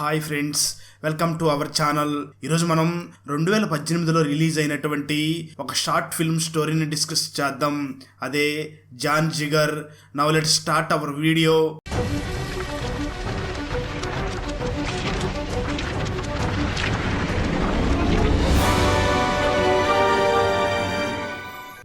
Hi friends welcome to our channel. ఈరోజు మనం రెండు వేల పద్దెనిమిదిలో రిలీజ్ అయినటువంటి ఒక షార్ట్ ఫిల్మ్ స్టోరీని డిస్కస్ చేద్దాం. అదే John Jigar now let start our video.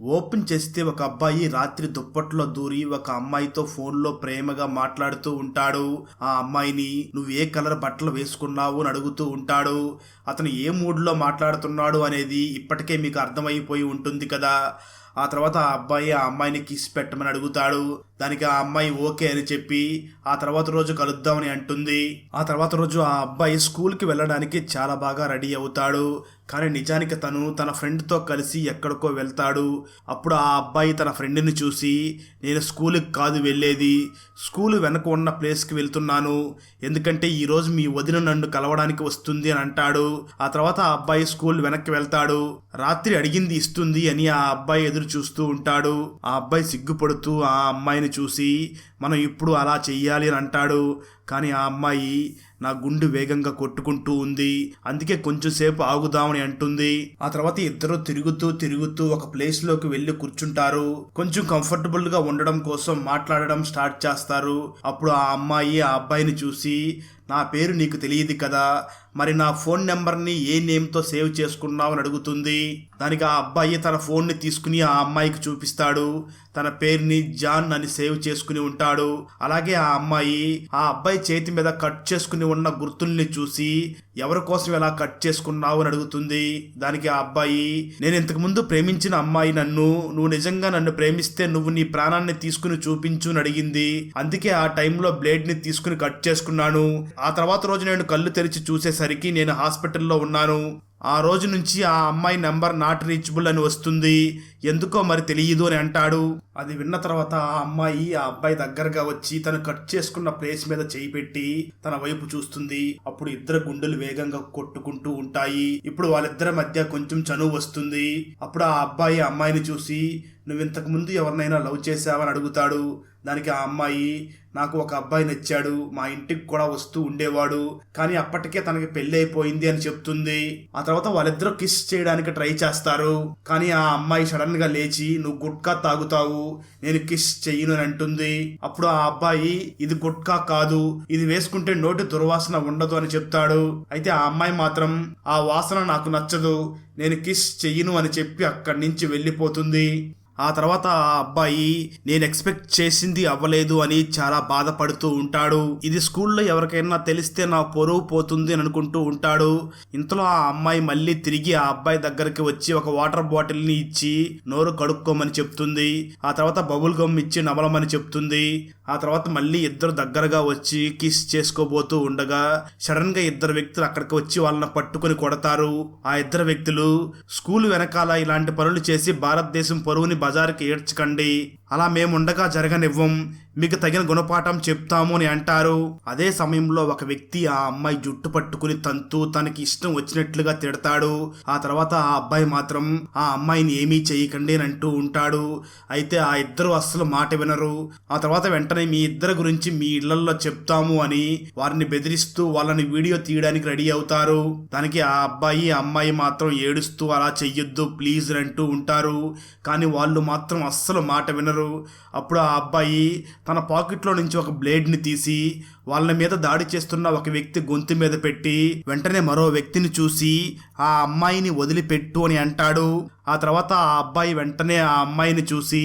Open చేస్తే ఒక అబ్బాయి రాత్రి దుప్పట్లో దూరి ఒక అమ్మాయితో ఫోన్లో ప్రేమగా మాట్లాడుతూ ఉంటాడు. ఆ అమ్మాయిని నువ్వు ఏ కలర్ బట్టలు వేసుకున్నావు అని అడుగుతూ ఉంటాడు. అతను ఏ మూడ్లో మాట్లాడుతున్నాడు అనేది ఇప్పటికే మీకు అర్థమైపోయి ఉంటుంది కదా. ఆ తర్వాత ఆ అబ్బాయి ఆ అమ్మాయిని కిస్ పెట్టమని అడుగుతాడు. దానికి ఆ అమ్మాయి ఓకే అని చెప్పి ఆ తర్వాత రోజు కలుద్దామని అంటుంది. ఆ తర్వాత రోజు ఆ అబ్బాయి స్కూల్కి వెళ్ళడానికి చాలా బాగా రెడీ అవుతాడు. కానీ నిజానికి తను తన ఫ్రెండ్తో కలిసి ఎక్కడికో వెళ్తాడు. అప్పుడు ఆ అబ్బాయి తన ఫ్రెండ్ని చూసి నేను స్కూల్కి కాదు వెళ్ళేది. స్కూల్ వెనక ఉన్న ప్లేస్కి వెళ్తున్నాను. ఎందుకంటే ఈరోజు మీ వదిన నన్ను కలవడానికి వస్తుంది అని అంటాడు. ఆ తర్వాత ఆ అబ్బాయి స్కూల్ వెనక్కి వెళ్తాడు. రాత్రి అడిగింది ఇస్తుంది అని ఆ అబ్బాయి ఎదురు చూస్తూ ఉంటాడు. ఆ అబ్బాయి సిగ్గుపడుతూ ఆ అమ్మాయిని చూసి మనం ఇప్పుడు అలా చెయ్యాలి అని అంటాడు. కానీ ఆ అమ్మాయి నా గుండు వేగంగా కొట్టుకుంటూ ఉంది. అందుకే కొంచెం సేపు ఆగుదామని అంటుంది. ఆ తర్వాత ఇద్దరు తిరుగుతూ తిరుగుతూ ఒక ప్లేస్లోకి వెళ్ళి కూర్చుంటారు. కొంచెం కంఫర్టబుల్గా ఉండడం కోసం మాట్లాడడం స్టార్ట్ చేస్తారు. అప్పుడు ఆ అమ్మాయి ఆ అబ్బాయిని చూసి నా పేరు నీకు తెలియదు కదా. మరి నా ఫోన్ నెంబర్ని ఏ నేమ్తో సేవ్ చేసుకున్నావు? అని అడుగుతుంది. దానికి ఆ అబ్బాయి తన ఫోన్ని తీసుకుని ఆ అమ్మాయికి చూపిస్తాడు. తన పేరుని జాన్ అని సేవ్ చేసుకుని ఉంటాడు. అలాగే ఆ అమ్మాయి ఆ అబ్బాయి చేతి మీద కట్ చేసుకుని ఉన్న గుర్తుల్ని చూసి ఎవరి కోసం ఎలా కట్ చేసుకున్నావు? అని అడుగుతుంది. దానికి ఆ అబ్బాయి నేను ఇంతకు ముందు ప్రేమించిన అమ్మాయి నన్ను నువ్వు నిజంగా నన్ను ప్రేమిస్తే నువ్వు నీ ప్రాణాన్ని తీసుకుని చూపించు అని అడిగింది. అందుకే ఆ టైంలో బ్లేడ్ని తీసుకుని కట్ చేసుకున్నాను. ఆ తర్వాత రోజు నేను కళ్ళు తెరిచి చూసేసరికి నేను హాస్పిటల్లో ఉన్నాను. ఆ రోజు నుంచి ఆ అమ్మాయి నెంబర్ నాట్ రీచబుల్ అని వస్తుంది. ఎందుకో మరి తెలియదు అని అంటాడు. అది విన్న తర్వాత ఆ అమ్మాయి ఆ అబ్బాయి దగ్గరగా వచ్చి తను కట్ చేసుకున్న ప్లేస్ మీద చేయి పెట్టి తన వైపు చూస్తుంది. అప్పుడు ఇద్దరు గుండెలు వేగంగా కొట్టుకుంటూ ఉంటాయి. ఇప్పుడు వాళ్ళిద్దరి మధ్య కొంచెం చనువు వస్తుంది. అప్పుడు ఆ అబ్బాయి అమ్మాయిని చూసి నువ్వు ఇంతకు ముందు ఎవరినైనా లవ్ చేసావని అడుగుతాడు. దానికి ఆ అమ్మాయి నాకు ఒక అబ్బాయి నచ్చాడు. మా ఇంటికి కూడా వస్తూ ఉండేవాడు. కానీ అప్పటికే తనకి పెళ్ళి అయిపోయింది అని చెప్తుంది. ఆ తర్వాత వాళ్ళిద్దరూ కిస్ చేయడానికి ట్రై చేస్తారు. కానీ ఆ అమ్మాయి సడన్ సడన్గా లేచి నువ్వు గుట్కా తాగుతావు నేను కిస్ చెయ్యను అని అంటుంది. అప్పుడు ఆ అబ్బాయి ఇది గుట్కా కాదు ఇది వేసుకుంటే నోటి దుర్వాసన ఉండదు అని చెప్తాడు. అయితే ఆ అమ్మాయి మాత్రం ఆ వాసన నాకు నచ్చదు నేను కిస్ చెయ్యను అని చెప్పి అక్కడి నుంచి వెళ్ళిపోతుంది. ఆ తర్వాత ఆ అబ్బాయి నేను ఎక్స్పెక్ట్ చేసింది అవ్వలేదు అని చాలా బాధపడుతూ ఉంటాడు. ఇది స్కూల్లో ఎవరికైనా తెలిస్తే నా పొరువు పోతుంది అని అనుకుంటూ ఉంటాడు. ఇంతలో ఆ అమ్మాయి మళ్ళీ తిరిగి ఆ అబ్బాయి దగ్గరికి వచ్చి ఒక వాటర్ బాటిల్ని ఇచ్చి నోరు కడుక్కోమని చెప్తుంది. ఆ తర్వాత బబుల్ గమ్ ఇచ్చి నమలమని చెప్తుంది. ఆ తర్వాత మళ్ళీ ఇద్దరు దగ్గరగా వచ్చి కిస్ చేసుకోబోతూ ఉండగా సడన్గా ఇద్దరు వ్యక్తులు అక్కడికి వచ్చి వాళ్ళని పట్టుకొని కొడతారు. ఆ ఇద్దరు వ్యక్తులు స్కూల్ వెనకాల ఇలాంటి పనులు చేసి భారతదేశం పరువుని బజారుకి ఏడ్చకండి. అలా మేముండగా జరగనివ్వం. మీకు తగిన గుణపాఠం చెప్తాము అని అంటారు. అదే సమయంలో ఒక వ్యక్తి ఆ అమ్మాయి జుట్టు పట్టుకుని తంతు తనకి ఇష్టం వచ్చినట్లుగా తిడతాడు. ఆ తర్వాత ఆ అబ్బాయి మాత్రం ఆ అమ్మాయిని ఏమీ చేయకండి అని అంటూ ఉంటాడు. అయితే ఆ ఇద్దరు అస్సలు మాట వినరు. ఆ తర్వాత వెంటనే మీ ఇద్దరి గురించి మీ ఇళ్ళలో చెప్తాము అని వారిని బెదిరిస్తూ వాళ్ళని వీడియో తీయడానికి రెడీ అవుతారు. దానికి ఆ అబ్బాయి ఆ అమ్మాయి మాత్రం ఏడుస్తూ అలా చెయ్యొద్దు ప్లీజ్ అంటూ ఉంటారు. కానీ వాళ్ళు వాళ్ళు మాత్రం అస్సలు మాట వినరు. అప్పుడు ఆ అబ్బాయి తన పాకెట్లో నుంచి ఒక బ్లేడ్ని తీసి వాళ్ళ మీద దాడి చేస్తున్న ఒక వ్యక్తి గొంతు మీద పెట్టి వెంటనే మరో వ్యక్తిని చూసి ఆ అమ్మాయిని వదిలిపెట్టు అని అంటాడు. ఆ తర్వాత ఆ అబ్బాయి వెంటనే ఆ అమ్మాయిని చూసి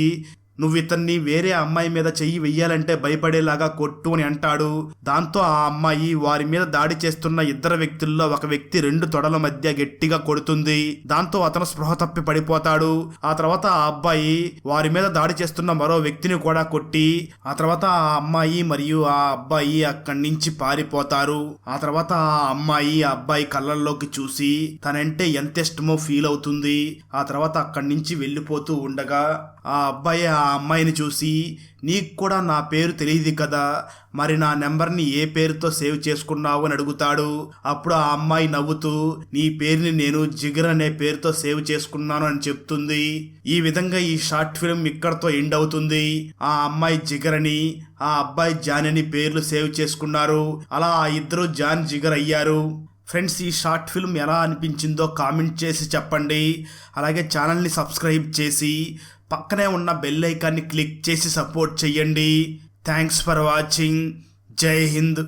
నువ్వు ఇతన్ని వేరే అమ్మాయి మీద చెయ్యి వెయ్యాలంటే భయపడేలాగా కొట్టు అని అంటాడు. దాంతో ఆ అమ్మాయి వారి మీద దాడి చేస్తున్న ఇద్దరు వ్యక్తుల్లో ఒక వ్యక్తి రెండు తొడల మధ్య గట్టిగా కొడుతుంది. దాంతో అతను స్పృహ తప్పి పడిపోతాడు. ఆ తర్వాత ఆ అబ్బాయి వారి మీద దాడి చేస్తున్న మరో వ్యక్తిని కూడా కొట్టి ఆ తర్వాత ఆ అమ్మాయి మరియు ఆ అబ్బాయి అక్కడి నుంచి పారిపోతారు. ఆ తర్వాత ఆ అమ్మాయి ఆ అబ్బాయి కళ్ళల్లోకి చూసి తనంటే ఎంత ఇష్టమో ఫీల్ అవుతుంది. ఆ తర్వాత అక్కడి నుంచి వెళ్ళిపోతూ ఉండగా ఆ అబ్బాయి ఆ అమ్మాయిని చూసి నీకు కూడా నా పేరు తెలియదు కదా మరి నా నెంబర్ని ఏ పేరుతో సేవ్ చేసుకున్నావు? అని అడుగుతాడు. అప్పుడు ఆ అమ్మాయి నవ్వుతూ నీ పేరుని నేను జిగర్ అనే పేరుతో సేవ్ చేసుకున్నాను అని చెప్తుంది. ఈ విధంగా ఈ షార్ట్ ఫిల్మ్ ఇక్కడతో ఎండ్ అవుతుంది. ఆ అమ్మాయి జిగర్ అని ఆ అబ్బాయి జాన్ అని పేర్లు సేవ్ చేసుకున్నారు. అలా ఆ ఇద్దరు జాన్ జిగర్ అయ్యారు. ఫ్రెండ్స్ ఈ షార్ట్ ఫిల్మ్ ఎలా అనిపించిందో కామెంట్ చేసి చెప్పండి. అలాగే ఛానల్ని సబ్స్క్రైబ్ చేసి పక్కనే ఉన్న బెల్ ఐకాన్ని క్లిక్ చేసి సపోర్ట్ చేయండి థ్యాంక్స్ ఫర్ వాచింగ్. జై హింద్.